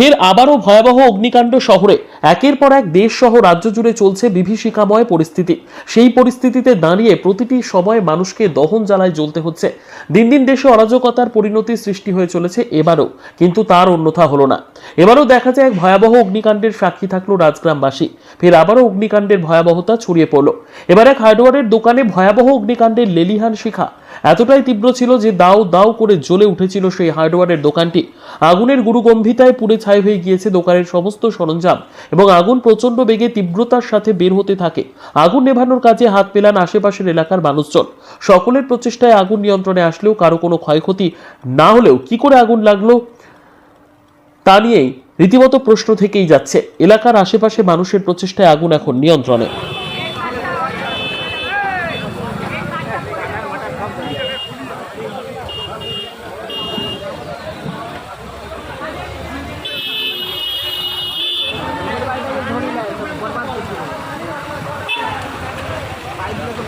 ফের আবারও ভয়াবহ অগ্নিকাণ্ড শহরে। একের পর এক দেশ সহ রাজ্য জুড়ে চলছে বিভীষিকাময় পরিস্থিতি। সেই পরিস্থিতিতে দাঁড়িয়ে প্রতিটি সময় মানুষকে দহন জ্বালায় জ্বলতে হচ্ছে। দিন দিন দেশে অরাজকতার পরিণতি সৃষ্টি হয়ে চলেছে এবারও, কিন্তু তার অন্যথা হলো না। এবারও দেখা যায় এক ভয়াবহ অগ্নিকাণ্ডের সাক্ষী থাকল রাজগ্রামবাসী। ফের আবারও অগ্নিকাণ্ডের ভয়াবহতা ছড়িয়ে পড়ল। এবার এক হার্ডওয়ারের দোকানে ভয়াবহ অগ্নিকাণ্ডের লেলিহান শিখা। এতটাই তীব্র ছিল যে দাও দাও করে জ্বলে উঠেছিল সেই হার্ডওয়ারের দোকানটি। আগুনের গুরুগম্ভিতায় পুড়ে ছাই হয়ে গিয়েছে দোকানের সমস্ত সরঞ্জাম এবং আগুন প্রচণ্ড বেগে তীব্রতার সাথে বের হতে থাকে। আগুন নেভানোর কাজে হাত পেলান আশেপাশের এলাকার মানুষজন। সকলের প্রচেষ্টায় আগুন নিয়ন্ত্রণে আসলেও কারও কোনো ক্ষয়ক্ষতি না হলেও কি করে আগুন লাগল তা নিয়েই রীতিমতো প্রশ্ন থেকেই যাচ্ছে। এলাকার আশেপাশে মানুষের প্রচেষ্টায় আগুন এখন নিয়ন্ত্রণে।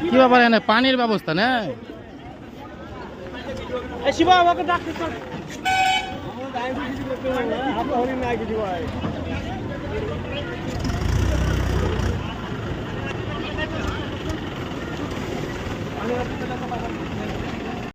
কি ব্যাপার এনে পানির ব্যবস্থা শিবা আমাকে ডাকতে চল।